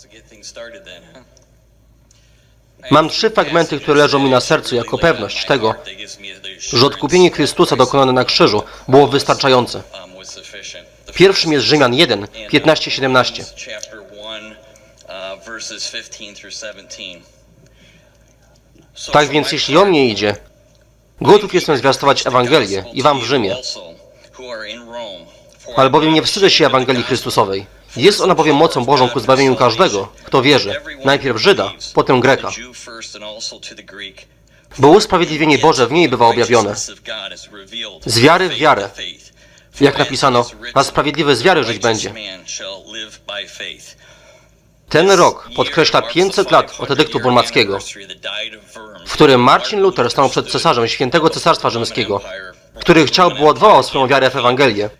Mam trzy fragmenty, które leżą mi na sercu jako pewność tego, że odkupienie Chrystusa dokonane na krzyżu było wystarczające. Pierwszym jest Rzymian 1, 15-17. Tak więc jeśli o mnie idzie, gotów jestem zwiastować Ewangelię i wam w Rzymie, albowiem nie wstydzę się Ewangelii Chrystusowej. Jest ona bowiem mocą Bożą ku zbawieniu każdego, kto wierzy, najpierw Żyda, potem Greka. Bo usprawiedliwienie Boże w niej bywa objawione. Z wiary w wiarę. Jak napisano, a sprawiedliwy z wiary żyć będzie. Ten rok podkreśla 500 lat od edyktu burmackiego, w którym Marcin Luther stanął przed cesarzem świętego cesarstwa rzymskiego, który chciał, by odwołał swoją wiarę w Ewangelię.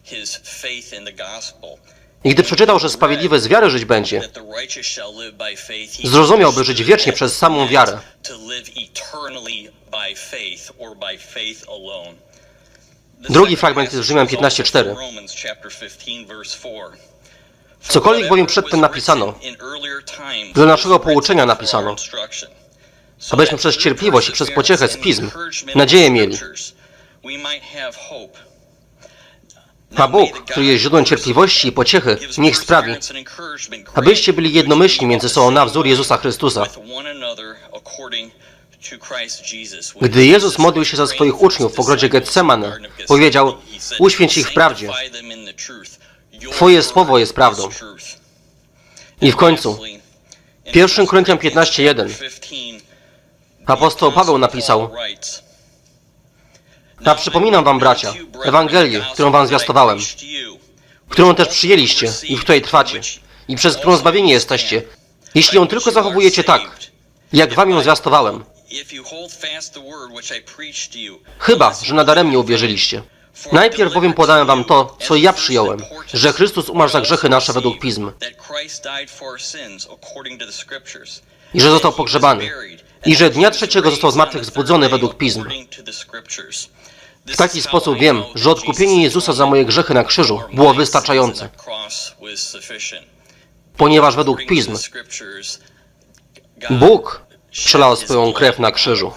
I gdy przeczytał, że sprawiedliwy z wiary żyć będzie, zrozumiałby żyć wiecznie przez samą wiarę. Drugi fragment jest Rzymian 15:4. Cokolwiek bowiem przedtem napisano, dla naszego pouczenia napisano, abyśmy przez cierpliwość i przez pociechę z pism nadzieję mieli. A Bóg, który jest źródłem cierpliwości i pociechy, niech sprawi, abyście byli jednomyślni między sobą na wzór Jezusa Chrystusa. Gdy Jezus modlił się za swoich uczniów w ogrodzie Getsemane, powiedział, uświęć ich w prawdzie. Twoje słowo jest prawdą. I w końcu, 1 Koryntian 15:1 apostoł Paweł napisał, A przypominam wam, bracia, Ewangelię, którą wam zwiastowałem, którą też przyjęliście i w której trwacie, i przez którą zbawieni jesteście, jeśli ją tylko zachowujecie tak, jak wam ją zwiastowałem. Chyba, że nadaremnie uwierzyliście. Najpierw bowiem podałem wam to, co ja przyjąłem, że Chrystus umarł za grzechy nasze według pism i że został pogrzebany i że dnia trzeciego został zmartwychwzbudzony według pism. W taki sposób wiem, że odkupienie Jezusa za moje grzechy na krzyżu było wystarczające, ponieważ według pism Bóg przelał swoją krew na krzyżu.